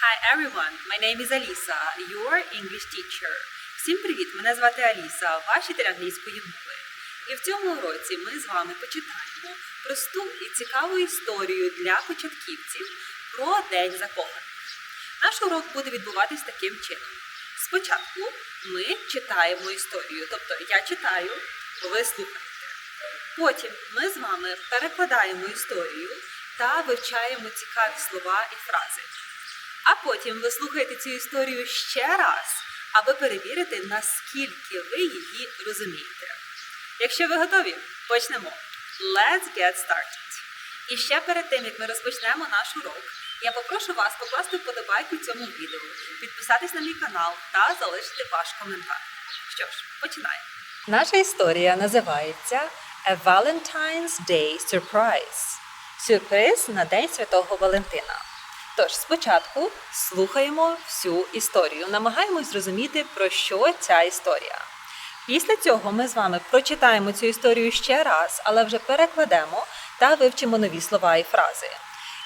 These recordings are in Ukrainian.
Hi everyone, my name is Alisa, your English teacher. Всім привіт! Мене звати Аліса, ваш вчитель англійської мови. І в цьому уроці ми з вами почитаємо просту і цікаву історію для початківців про День закоханих. Наш урок буде відбуватись таким чином. Спочатку ми читаємо історію, тобто я читаю, ви слухаєте. Потім ми з вами перекладаємо історію та вивчаємо цікаві слова і фрази. А потім ви слухаєте цю історію ще раз, аби перевірити, наскільки ви її розумієте. Якщо ви готові, почнемо. Let's get started. І ще перед тим, як ми розпочнемо наш урок, я попрошу вас покласти вподобайку цьому відео, підписатись на мій канал та залишити ваш коментар. Що ж, починаємо. Наша історія називається A Valentine's Day Surprise. Сюрприз на День Святого Валентина. Тож спочатку слухаємо всю історію, намагаємось зрозуміти, про що ця історія. Після цього ми з вами прочитаємо цю історію ще раз, але вже перекладемо та вивчимо нові слова і фрази.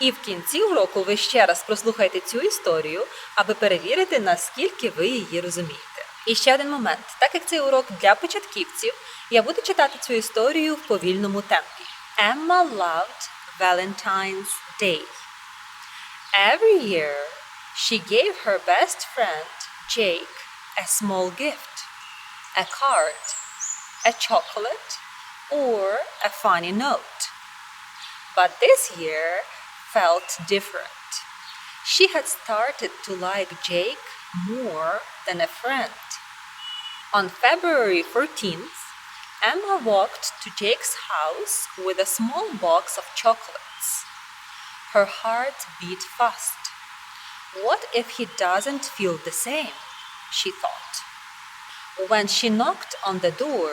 І в кінці уроку ви ще раз прослухайте цю історію, аби перевірити, наскільки ви її розумієте. І ще один момент: так як цей урок для початківців, я буду читати цю історію в повільному темпі. Emma loved Valentine's Day. Every year, she gave her best friend, Jake, a small gift a card, a chocolate, or a funny note. But this year felt different. She had started to like Jake more than a friend. On February 14th, Emma walked to Jake's house with a small box of chocolates. Her heart beat fast. What if he doesn't feel the same? she thought. When she knocked on the door,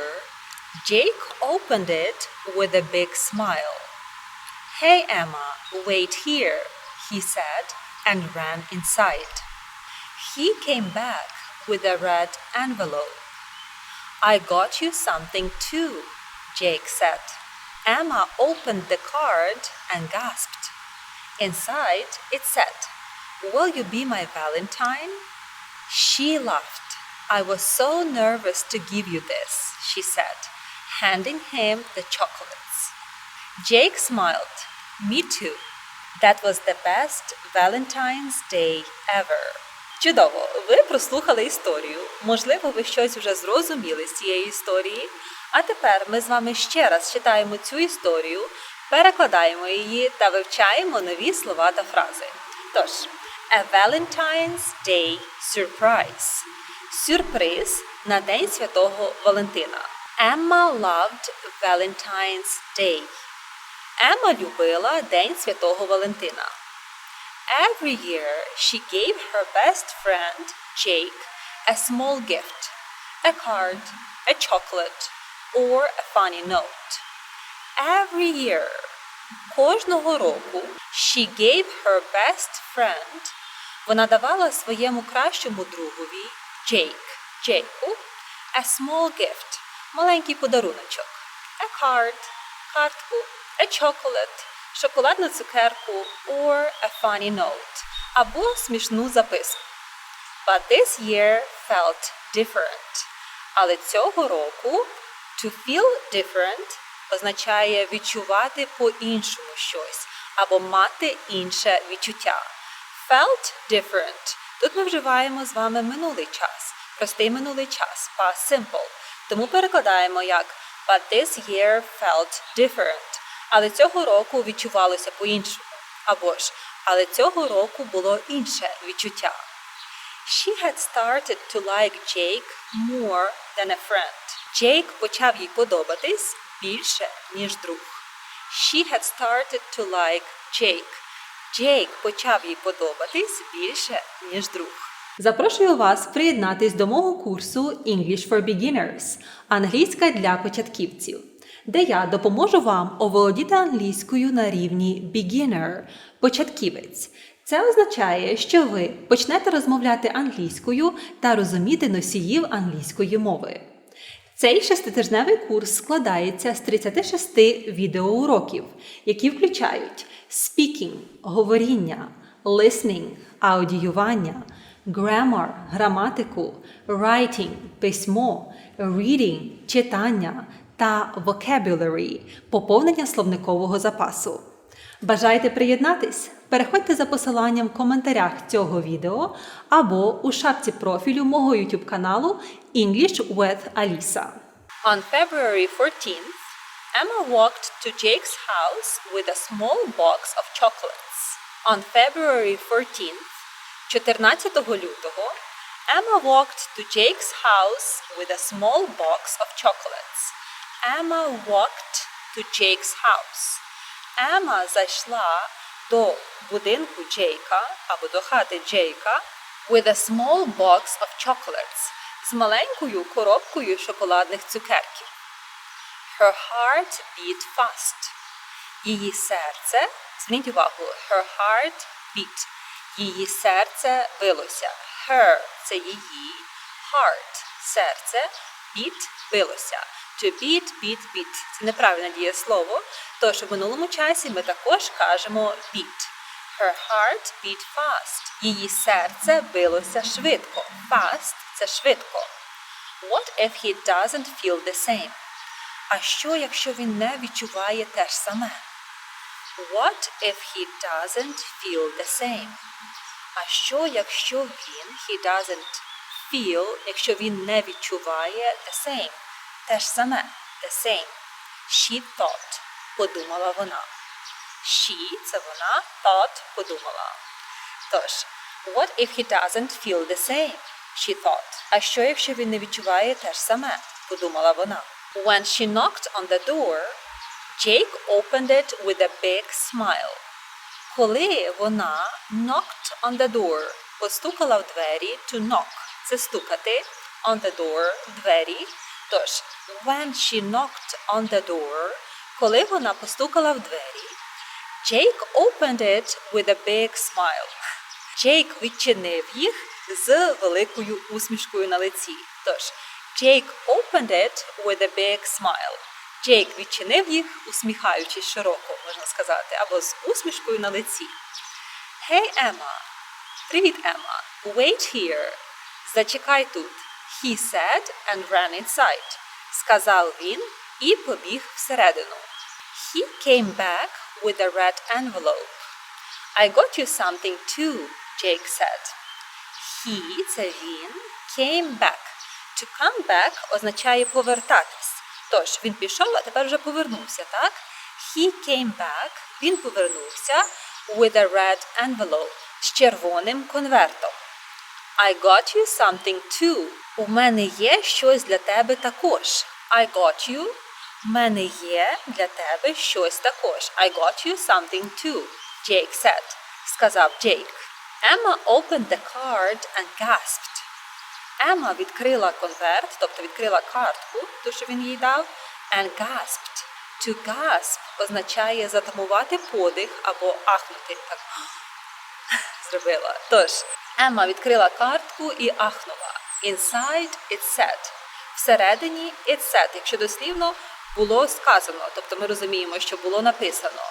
Jake opened it with a big smile. Hey, Emma, wait here, he said and ran inside. He came back with a red envelope. I got you something too, Jake said. Emma opened the card and gasped. Inside, it said, Will you be my Valentine? She laughed. I was so nervous to give you this, she said, handing him the chocolates. Jake smiled. Me too. That was the best Valentine's Day ever. Чудово! Ви прослухали історію. Можливо, ви щось вже зрозуміли з цієї історії. А тепер ми з вами ще раз читаємо цю історію, перекладаємо її та вивчаємо нові слова та фрази. Тож, A Valentine's Day Surprise. Сюрприз на День Святого Валентина. Emma loved Valentine's Day. Ема любила День Святого Валентина. Every year she gave her best friend, Jake, a small gift a card, a chocolate, or a funny note. Every year, кожного року, she gave her best friend, вона давала своєму кращому другові, Jake, Джейку, a small gift, маленький подаруночок, a card, картку, a chocolate, шоколадну цукерку, or a funny note, або смішну записку. But this year felt different. Але цього року to feel different означає відчувати по-іншому щось або мати інше відчуття. Felt different. Тут ми вживаємо з вами минулий час, простий минулий час, past simple. Тому перекладаємо як But this year felt different. Але цього року відчувалося по-іншому. Або ж, але цього року було інше відчуття. She had started to like Jake more than a friend. Джейк почав їй подобатись більше, ніж друг. She had started to like Jake. Джейк почав їй подобатись більше, ніж друг. Запрошую вас приєднатись до мого курсу English for Beginners англійська для початківців, де я допоможу вам оволодіти англійською на рівні beginner початківець. Це означає, що ви почнете розмовляти англійською та розуміти носіїв англійської мови. Цей шеститижневий курс складається з 36 відеоуроків, які включають speaking – говоріння, listening – аудіювання, grammar – граматику, writing – письмо, reading – читання та vocabulary – поповнення словникового запасу. Бажаєте приєднатись? Переходьте за посиланням в коментарях цього відео або у шапці профілю мого YouTube каналу English with Alisa. On February 14th, Emma walked to Jake's house with a small box of chocolates. On February 14th, 14 лютого, Emma walked to Jake's house with a small box of chocolates. Emma walked to Jake's house. Ема зайшла до будинку Джейка або до хати Джейка with a small box of chocolates з маленькою коробкою шоколадних цукерків. Her heart beat fast. Її серце, зверніть увагу, her heart beat. Її серце билося. Her – це її, heart – серце, beat – билося. To beat, beat, beat. Це неправильне дієслово, тож у минулому часі ми також кажемо beat. Her heart beat fast. Її серце билося швидко. Fast – це швидко. What if he doesn't feel the same? А що, якщо він не відчуває те ж саме? What if he doesn't feel the same? А що, якщо він he doesn't feel, якщо він не відчуває the same? Те ж саме, the same. She thought, подумала вона. She – це вона, thought – подумала. Тож, what if he doesn't feel the same? She thought. А що, якщо він не відчуває те ж саме? Подумала вона. When she knocked on the door, Jake opened it with a big smile. Коли вона knocked on the door, постукала в двері to knock – це стукати, on the door – двері. Тож, when she knocked on the door, коли вона постукала в двері, Jake opened it with a big smile. Джейк відчинив їх з великою усмішкою на лиці. Тож, Jake opened it with a big smile. Джейк відчинив їх, усміхаючись широко, можна сказати, або з усмішкою на лиці. Hey, Emma. Привіт, Емма. Wait here. Зачекай тут. He said and ran inside. Сказав він і побіг всередину. He came back with a red envelope. I got you something too, Jake said. He – це він, came back. To come back означає повертатись. Тож, він пішов, а тепер вже повернувся, так? He came back, він повернувся with a red envelope з червоним конвертом. I got you something too. У мене є щось для тебе також. I got you. У мене є для тебе щось також. I got you something too. Jake said. Сказав Джейк. Emma opened the card and gasped. Ема відкрила конверт, тобто відкрила картку, ту, що він їй дав, and gasped. To gasp означає затамувати подих або ахнути. Так зробила. Тож, Емма відкрила картку і ахнула. Inside it said. Всередині it said, якщо дослівно було сказано, тобто ми розуміємо, що було написано.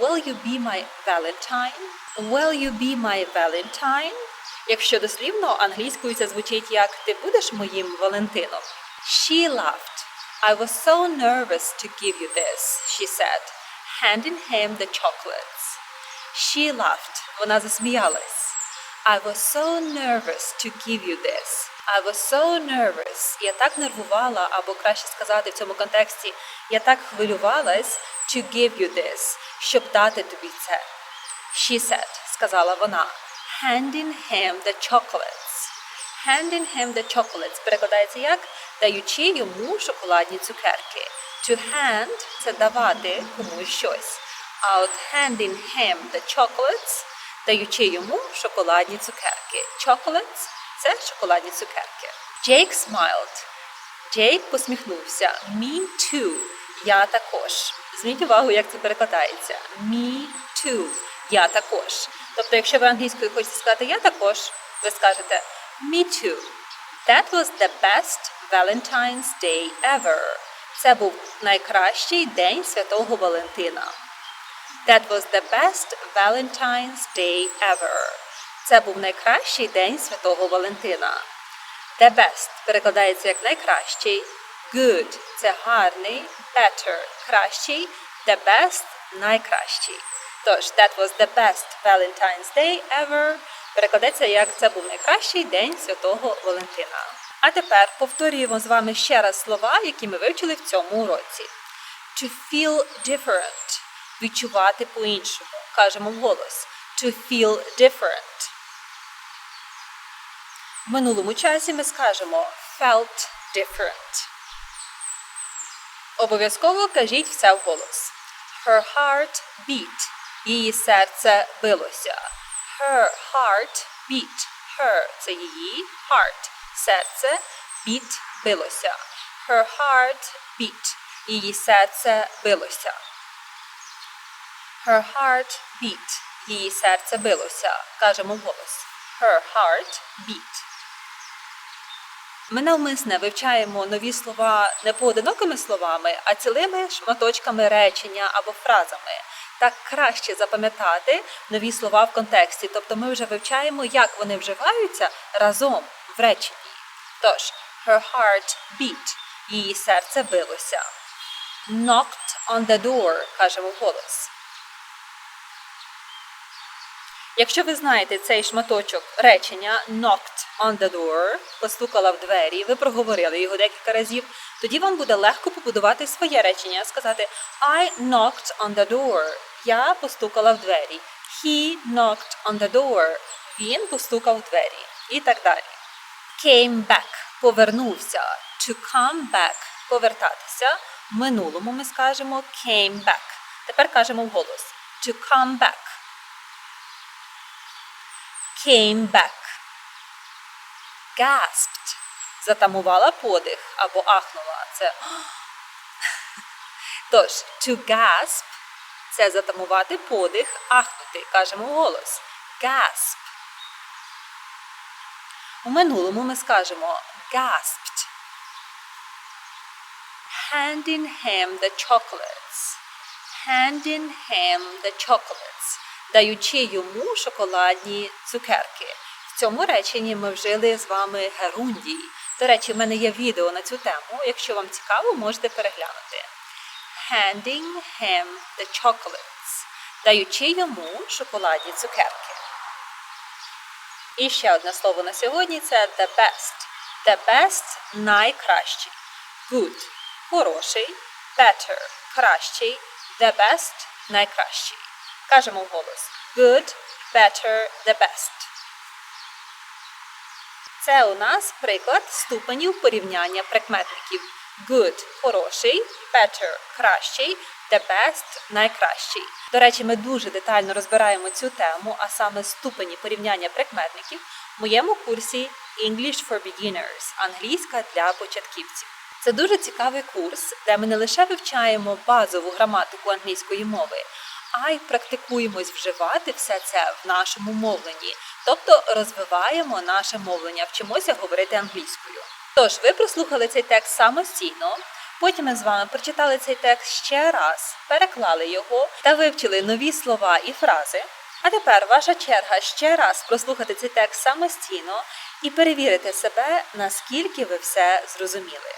Will you be my Valentine? Will you be my Valentine? Якщо дослівно англійською це звучить як Ти будеш моїм Валентином. She laughed. I was so nervous to give you this, she said, handing him the chocolates. She laughed. Вона засміялась. I was so nervous to give you this. I was so nervous. Я так нервувала, або краще сказати в цьому контексті, я так хвилювалась to give you this, щоб дати тобі це. She said, сказала вона, handing him the chocolates. Handing him the chocolates перекладається як даючи йому шоколадні цукерки. To hand – це давати комусь щось. А от handing him the chocolates – даючи йому шоколадні цукерки. Chocolates – це шоколадні цукерки. Jake smiled. Джейк посміхнувся. Me too. Я також. Зверніть увагу, як це перекладається. Me too. Я також. Тобто, якщо ви англійською хочете сказати я також, ви скажете Me too. That was the best Valentine's Day ever. Це був найкращий день Святого Валентина. That was the best Valentine's Day ever. Це був найкращий день Святого Валентина. The best перекладається як найкращий. Good це гарний. Better кращий. The best найкращий. Тож, that was the best Valentine's Day ever. Перекладається як це був найкращий день Святого Валентина. А тепер повторюємо з вами ще раз слова, які ми вивчили в цьому уроці. To feel different відчувати по-іншому. Кажемо вголос. To feel different. В минулому часі ми скажемо felt different. Обов'язково кажіть все вголос. Her heart beat. Її серце билося. Her heart beat. Her – це її heart. Серце beat – билося. Her heart beat. Її серце билося. Her heart beat. Її серце билося. Кажемо вголос. Her heart beat. Ми навмисне вивчаємо нові слова не поодинокими словами, а цілими шматочками речення або фразами. Так краще запам'ятати нові слова в контексті. Тобто ми вже вивчаємо, як вони вживаються разом в реченні. Тож, her heart beat. Її серце билося. Knocked on the door, кажемо вголос. Якщо ви знаєте цей шматочок речення knocked on the door, постукала в двері, ви проговорили його декілька разів, тоді вам буде легко побудувати своє речення, сказати I knocked on the door. Я постукала в двері. He knocked on the door. Він постукав в двері. І так далі. Came back повернувся. To come back повертатися. В минулому ми скажемо came back. Тепер кажемо вголос. To come back came back. Gasped. Затамувала подих або ахнула. Це Тож, to gasp це затамувати подих, ахнути. Кажемо голос. Gasp. У минулому ми скажемо gasped. Handing him the chocolates. Handing him the chocolates даючи йому шоколадні цукерки. В цьому реченні ми вжили з вами герундій. До речі, в мене є відео на цю тему. Якщо вам цікаво, можете переглянути. Handing him the chocolates. Даючи йому шоколадні цукерки. І ще одне слово на сьогодні це the best. The best найкращий. Good хороший. Better кращий. The best найкращий. Кажемо вголос. Good, better, the best. Це у нас приклад ступенів порівняння прикметників. Good хороший, better кращий, the best найкращий. До речі, ми дуже детально розбираємо цю тему, а саме ступені порівняння прикметників в моєму курсі English for Beginners англійська для початківців. Це дуже цікавий курс, де ми не лише вивчаємо базову граматику англійської мови а й практикуємось вживати все це в нашому мовленні, тобто розвиваємо наше мовлення, вчимося говорити англійською. Тож, ви прослухали цей текст самостійно. Потім ми з вами прочитали цей текст ще раз, переклали його та вивчили нові слова і фрази. А тепер ваша черга ще раз прослухати цей текст самостійно і перевірити себе, наскільки ви все зрозуміли.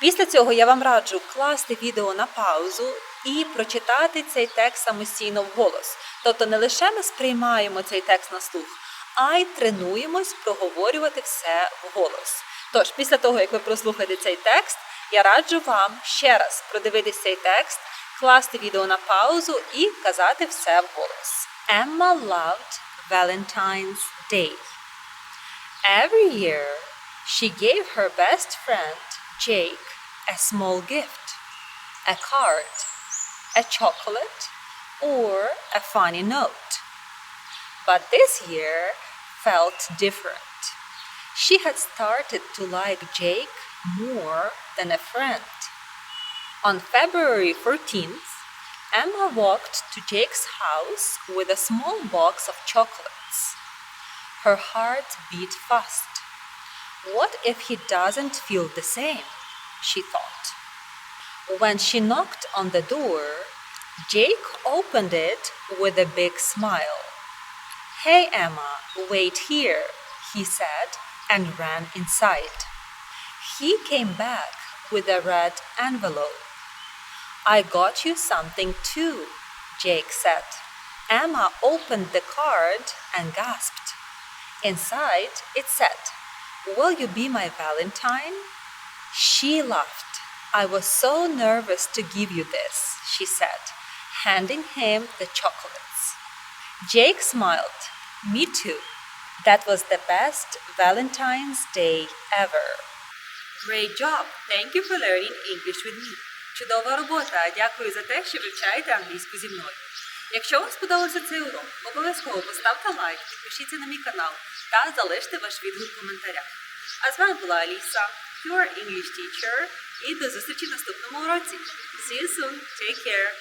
Після цього я вам раджу класти відео на паузу і прочитати цей текст самостійно вголос. Тобто не лише ми сприймаємо цей текст на слух, а й тренуємось проговорювати все вголос. Тож, після того, як ви прослухаєте цей текст, я раджу вам ще раз продивитись цей текст, класти відео на паузу і казати все вголос. Emma loved Valentine's Day. Every year she gave her best friend Jake a small gift, a card a chocolate, or a funny note. But this year felt different. She had started to like Jake more than a friend. On February 14th, Emma walked to Jake's house with a small box of chocolates. Her heart beat fast. What if he doesn't feel the same? she thought. When she knocked on the door, Jake opened it with a big smile. Hey, Emma, wait here, he said and ran inside. He came back with a red envelope. I got you something too, Jake said. Emma opened the card and gasped. Inside, it said, Will you be my Valentine? She laughed. I was so nervous to give you this, she said, handing him the chocolates. Jake smiled. Me too. That was the best Valentine's Day ever. Great job! Thank you for learning English with me. Чудова робота. Дякую за те, що вивчаєте англійську зі мною. Якщо вам сподобався цей урок, обов'язково поставте лайк, підпишіться на мій канал та залиште ваш відгук в коментарях. А з вами була Аліса, your English teacher, і до зустрічі в наступному уроці. See you soon. Take care.